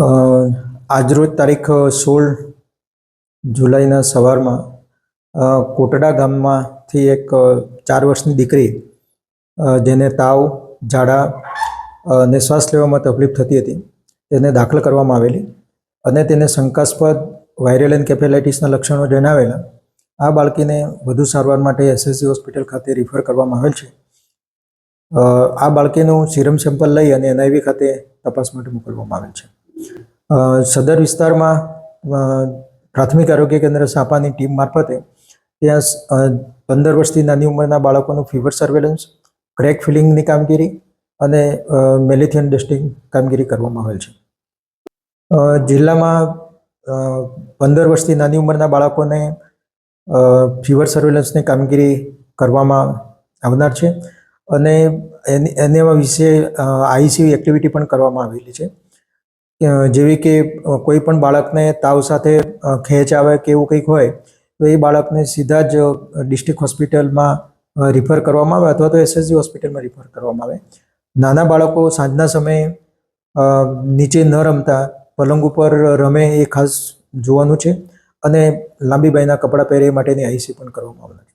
આજરોજ તારીખ સોળ જુલાઈના સવારમાં કોટડા ગામમાંથી એક ચાર વર્ષની દીકરી જેને તાવ, ઝાડા અને શ્વાસ લેવામાં તકલીફ થતી હતી, તેને દાખલ કરવામાં આવેલી અને તેને શંકાસ્પદ વાયરલ એન્કેફેલાઇટિસના લક્ષણો જણાવેલા. આ બાળકીને વધુ સારવાર માટે એસએસસી હોસ્પિટલ ખાતે રિફર કરવામાં આવેલ છે. આ બાળકીનું સિરમ સેમ્પલ લઈ અને એનઆઈવી ખાતે તપાસ માટે મોકલવામાં આવેલ છે. સદર વિસ્તારમાં પ્રાથમિક આરોગ્ય કેન્દ્ર સાપાની ટીમ મારફતે ત્યાં પંદર વર્ષથી નાની ઉંમરના બાળકોનું ફીવર સર્વેલન્સ, ક્રેક ફિલિંગની કામગીરી અને મેલેથિયન ડેસ્ટિંગ કામગીરી કરવામાં આવેલ છે. જિલ્લામાં પંદર વર્ષથી નાની ઉંમરના બાળકોને ફીવર સર્વેલન્સની કામગીરી કરવામાં આવનાર છે અને એની, એના વિશે આઈસીયુ એક્ટિવિટી પણ કરવામાં આવેલી છે. જેવી કે કોઈ પણ બાળકને તાવ સાથે ખેંચ આવે કે એવું કંઈક હોય, તો એ બાળકને સીધા જ ડિસ્ટ્રિક્ટ હોસ્પિટલમાં રિફર કરવામાં આવે અથવા તો એસએસજી હોસ્પિટલમાં રિફર કરવામાં આવે. નાના બાળકો સાંજના સમયે નીચે ન રમતા, પલંગ ઉપર રમે એ ખાસ જોવાનું છે અને લાંબી બાયના કપડાં પહેરે એ માટેની આઈસી પણ કરવામાં આવે. છે